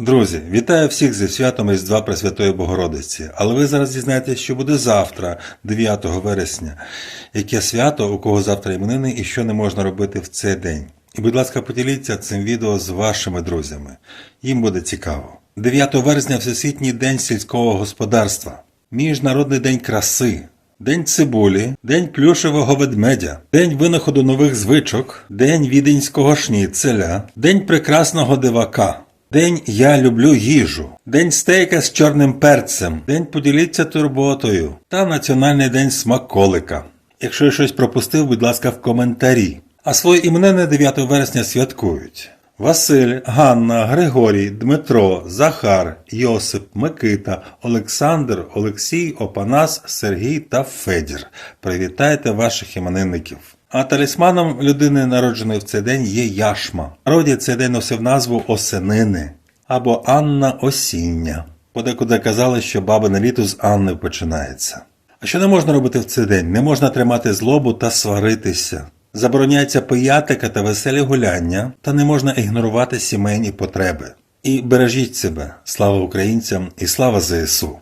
Друзі, вітаю всіх зі святом Різдва Пресвятої Богородиці. Але ви зараз дізнаєтесь, що буде завтра, 9 вересня, яке свято, у кого завтра іменини і що не можна робити в цей день. І, будь ласка, поділіться цим відео з вашими друзями. Їм буде цікаво. 9 вересня Всесвітній день сільського господарства, Міжнародний день краси, День цибулі, День плюшевого ведмедя, День винаходу нових звичок, День віденського шніцеля, День прекрасного дивака. День Я люблю їжу, День стейка з чорним перцем, День поділіться турботою та Національний день смаколика. Якщо я щось пропустив, будь ласка, в коментарі. А свої іменини 9 вересня святкують. Василь, Ганна, Григорій, Дмитро, Захар, Йосип, Микита, Олександр, Олексій, Опанас, Сергій та Федір. Привітайте ваших іменинників. А талісманом людини, народженої в цей день, є яшма. В Народі цей день носив назву Осенини або Анна Осіння. Подекуди казали, що бабине літо з Анни починається. А що не можна робити в цей день? Не можна тримати злобу та сваритися. Забороняється пиятика та веселі гуляння, та не можна ігнорувати сімейні потреби. І бережіть себе. Слава українцям і слава ЗСУ!